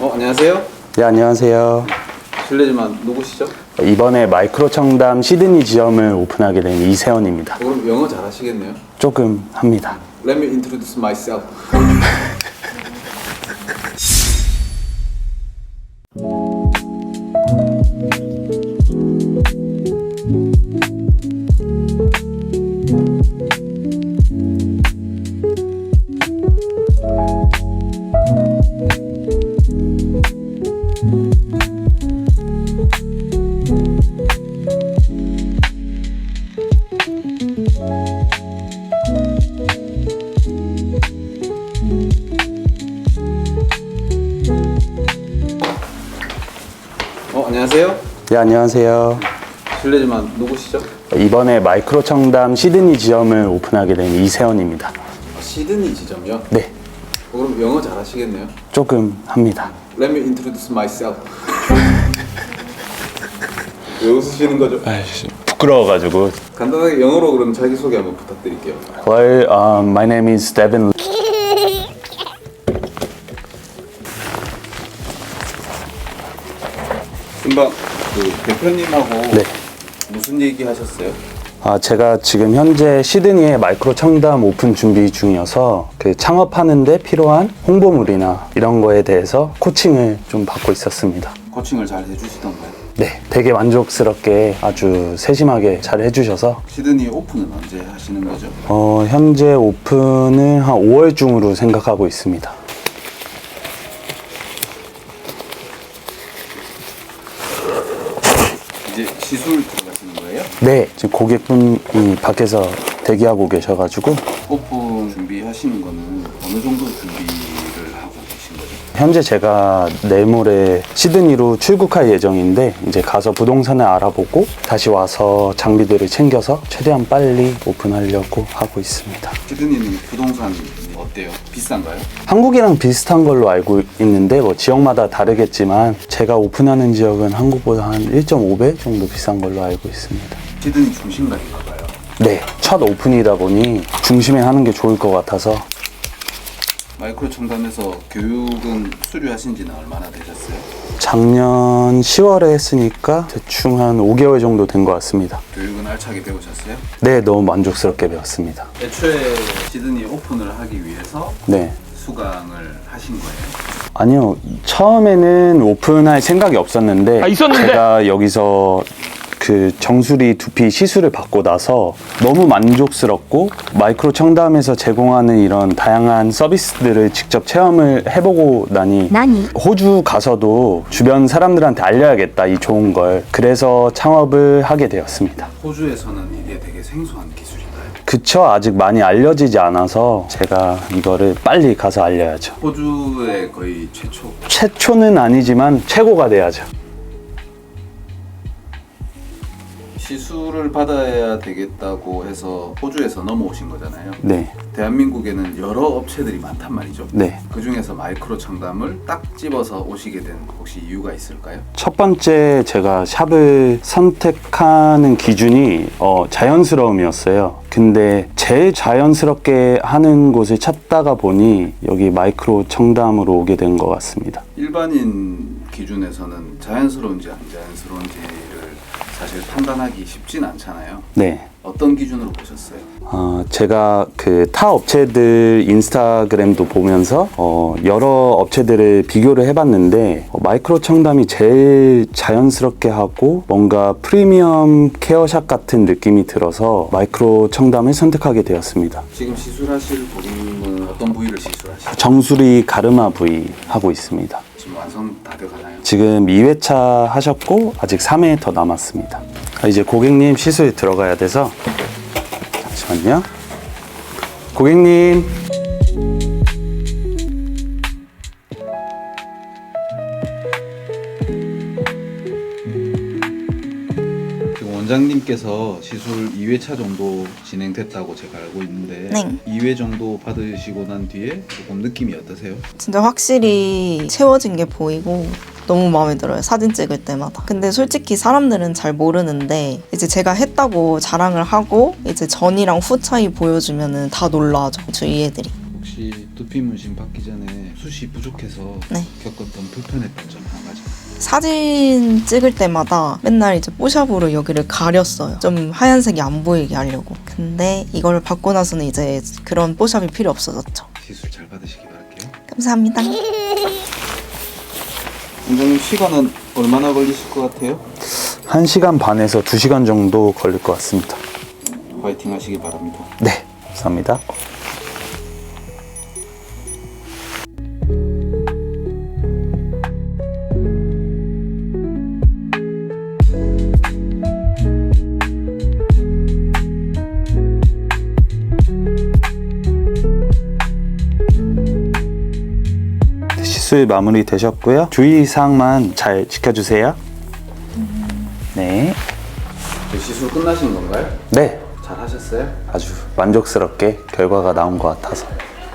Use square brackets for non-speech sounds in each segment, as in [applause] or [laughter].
어, 안녕하세요. 네, 안녕하세요. 실례지만 누구시죠? 이번에 마이크로 청담 시드니 지점을 오픈하게 된 이세원입니다. 어, 그럼 영어 잘하시겠네요. 조금 합니다. Let me introduce myself. 안녕하세요. 네, 안녕하세요. 실례지만 누구시죠? 이번에 마이크로 청담 시드니 지점을 오픈하게 된 이세원입니다. 어, 시드니 지점이요? 네, 어, 그럼 영어 잘하시겠네요. 조금 합니다. Let me introduce myself. [laughs] 왜 웃으시는 거죠? 아이씨, 부끄러워가지고. 간단하게 영어로 그럼 자기 소개 한번 부탁드릴게요. Well, um, my name is Devin. 금방 그 대표님하고 네. 무슨 얘기 하셨어요? 아, 제가 지금 현재 시드니에 마이크로 청담 오픈 준비 중이어서 그 창업하는데 필요한 홍보물이나 이런 거에 대해서 코칭을 좀 받고 있었습니다. 코칭을 잘 해주시던가요? 네, 되게 만족스럽게 아주 세심하게 잘 해주셔서 시드니 오픈은 언제 하시는 거죠? 어, 현재 오픈을 한 5월 중으로 생각하고 있습니다. 이제 시술 들어가시는 거예요? 네, 지금 고객분이 밖에서 대기하고 계셔가지고 오픈 준비하시는 거는 어느 정도 준비를 하고 계신 거죠? 현재 제가 내일 모레 시드니로 출국할 예정인데 이제 가서 부동산을 알아보고 다시 와서 장비들을 챙겨서 최대한 빨리 오픈하려고 하고 있습니다. 시드니는 부동산 어때요? 비싼가요? 한국이랑 비슷한 걸로 알고 있는데 뭐 지역마다 다르겠지만 제가 오픈하는 지역은 한국보다 한 1.5배 정도 비싼 걸로 알고 있습니다. 시드니 중심가인가 봐요. 네, 첫 오픈이다 보니 중심에 하는 게 좋을 것 같아서 마이크로 청담에서 교육은 수료하신 지는 얼마나 되셨어요? 작년 10월에 했으니까 대충 한 5개월 정도 된 것 같습니다. 교육은 알차게 배우셨어요? 네, 너무 만족스럽게 배웠습니다. 애초에 시드니 오픈을 하기 위해서 네. 수강을 하신 거예요? 아니요. 처음에는 오픈할 생각이 없었는데 아, 있었는데? 제가 여기서 그 정수리 두피 시술을 받고 나서 너무 만족스럽고 마이크로 청담에서 제공하는 이런 다양한 서비스들을 직접 체험을 해보고 나니 나니? 호주 가서도 주변 사람들한테 알려야겠다 이 좋은 걸 그래서 창업을 하게 되었습니다. 호주에서는 이게 되게 생소한 기술인가요? 그쵸 아직 많이 알려지지 않아서 제가 이거를 빨리 가서 알려야죠. 호주의 거의 최초 최초는 아니지만 최고가 돼야죠. 시술을 받아야 되겠다고 해서 호주에서 넘어오신 거잖아요. 네, 대한민국에는 여러 업체들이 많단 말이죠. 네. 그 중에서 마이크로 청담을 딱 집어서 오시게 된 혹시 이유가 있을까요? 첫 번째 제가 샵을 선택하는 기준이 어, 자연스러움이었어요. 근데 제일 자연스럽게 하는 곳을 찾다가 보니 여기 마이크로 청담으로 오게 된 것 같습니다. 일반인 기준에서는 자연스러운지 안 자연스러운지를 사실 판단하기 쉽진 않잖아요. 네. 어떤 기준으로 보셨어요? 어, 제가 그 타 업체들 인스타그램도 보면서 어, 여러 업체들을 비교를 해봤는데 어, 마이크로 청담이 제일 자연스럽게 하고 뭔가 프리미엄 케어샵 같은 느낌이 들어서 마이크로 청담을 선택하게 되었습니다. 지금 시술하실 고객님은 어떤 부위를 시술하시죠? 정수리 가르마 부위 하고 있습니다. 지금 완성 다 돼가나요? 지금 2회차 하셨고 아직 3회 더 남았습니다. 아, 이제 고객님 시술 들어가야 돼서 잠시만요. 고객님 지금 원장님께서 시술 2회차 정도 진행됐다고 제가 알고 있는데 네. 2회 정도 받으시고 난 뒤에 조금 느낌이 어떠세요? 진짜 확실히 채워진 게 보이고 너무 마음에 들어요. 사진 찍을 때마다. 근데 솔직히 사람들은 잘 모르는데 이제 제가 했다고 자랑을 하고 이제 전이랑 후 차이 보여주면은 다 놀라죠. 주위 애들이. 혹시 두피 문신 받기 전에 숱이 부족해서 네. 겪었던 불편했던 점 한 가지. 사진 찍을 때마다 맨날 이제 뽀샵으로 여기를 가렸어요. 좀 하얀색이 안 보이게 하려고. 근데 이걸 받고 나서는 이제 그런 뽀샵이 필요 없어졌죠. 시술 잘 받으시기 바랄게요. 감사합니다. [laughs] 원장님 시간은 얼마나 걸리실 것 같아요? 1시간 반에서 2시간 정도 걸릴 것 같습니다. 화이팅 하시기 바랍니다. 네, 감사합니다. 시술 마무리 되셨고요. 주의사항만 잘 지켜주세요. 네. 그 시술 끝나신 건가요? 네. 잘 하셨어요? 아주 만족스럽게 결과가 나온 것 같아서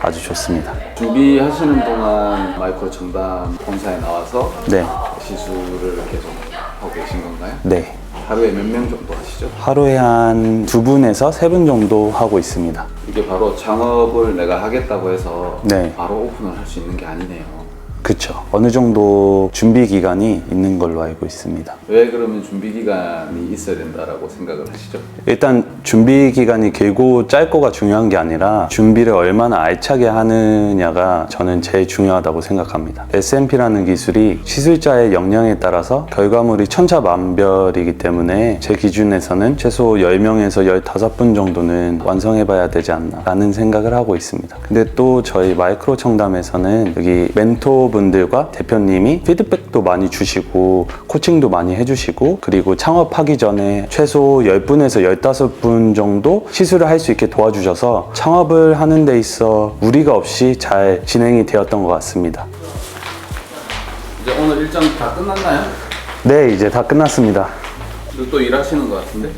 아주 좋습니다. 준비하시는 동안 마이크로 청담 본사에 나와서 네. 시술을 계속 하고 계신 건가요? 네. 하루에 몇 명 정도 하시죠? 하루에 한 두 분에서 세 분 정도 하고 있습니다. 이게 바로 창업을 내가 하겠다고 해서 네. 바로 오픈을 할 수 있는 게 아니네요. 그쵸. 어느 정도 준비 기간이 있는 걸로 알고 있습니다. 왜 그러면 준비 기간이 있어야 된다라고 생각을 하시죠? 일단 준비 기간이 길고 짧고가 중요한 게 아니라 준비를 얼마나 알차게 하느냐가 저는 제일 중요하다고 생각합니다. SMP라는 기술이 시술자의 역량에 따라서 결과물이 천차만별이기 때문에 제 기준에서는 최소 10명에서 15분 정도는 완성해 봐야 되지 않나 라는 생각을 하고 있습니다. 근데 또 저희 마이크로 청담에서는 여기 멘토 분들과 대표님이 피드백도 많이 주시고 코칭도 많이 해주시고 그리고 창업하기 전에 최소 10분에서 15분 정도 시술을 할 수 있게 도와주셔서 창업을 하는 데 있어 무리가 없이 잘 진행이 되었던 것 같습니다. 이제 오늘 일정 다 끝났나요? 네, 이제 다 끝났습니다. 또 일하시는 것 같은데?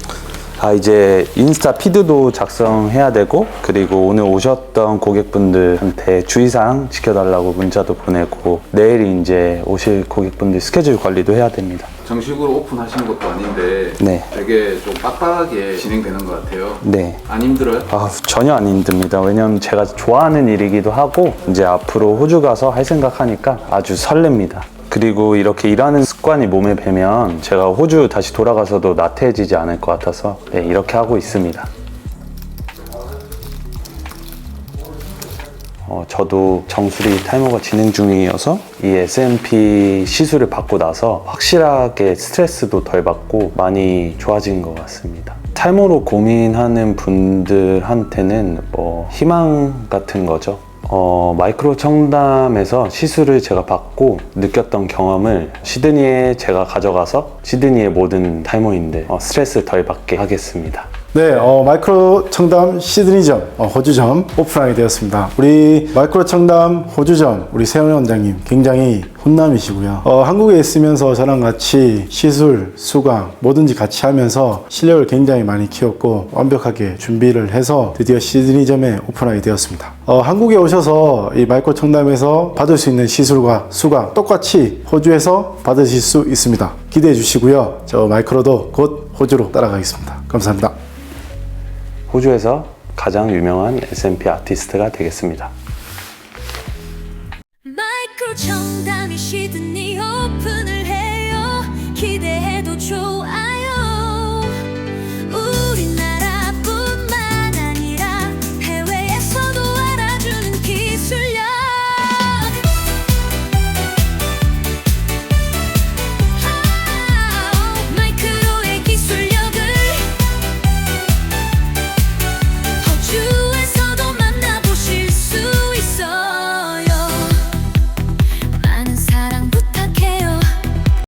아, 이제 인스타 피드도 작성해야 되고, 그리고 오늘 오셨던 고객분들한테 주의사항 지켜달라고 문자도 보내고, 내일 이제 오실 고객분들 스케줄 관리도 해야 됩니다. 정식으로 오픈하시는 것도 아닌데 네. 되게 좀 빡빡하게 진행되는 것 같아요. 네. 안 힘들어요? 아, 전혀 안 힘듭니다. 왜냐면 제가 좋아하는 일이기도 하고, 이제 앞으로 호주 가서 할 생각하니까 아주 설렙니다. 그리고 이렇게 일하는 습관이 몸에 배면 제가 호주 다시 돌아가서도 나태해지지 않을 것 같아서 네, 이렇게 하고 있습니다. 어, 저도 정수리 탈모가 진행 중이어서 이 SMP 시술을 받고 나서 확실하게 스트레스도 덜 받고 많이 좋아진 것 같습니다. 탈모로 고민하는 분들한테는 뭐 희망 같은 거죠. 어, 마이크로 청담에서 시술을 제가 받고 느꼈던 경험을 시드니에 제가 가져가서 시드니의 모든 탈모인들 어, 스트레스 덜 받게 하겠습니다. 네, 어, 마이크로 청담 시드니점, 어, 호주점 오픈하게 되었습니다. 우리 마이크로 청담 호주점, 우리 세영 원장님 굉장히 훈남이시고요. 어, 한국에 있으면서 저랑 같이 시술, 수강, 뭐든지 같이 하면서 실력을 굉장히 많이 키웠고 완벽하게 준비를 해서 드디어 시드니점에 오픈하게 되었습니다. 어, 한국에 오셔서 이 마이크로 청담에서 받을 수 있는 시술과 수강 똑같이 호주에서 받으실 수 있습니다. 기대해 주시고요. 저 마이크로도 곧 호주로 따라가겠습니다. 감사합니다. 호주에서 가장 유명한 S&P 아티스트가 되겠습니다. 마이크로 정당이 시드니 오픈을 해요 기대해도 좋아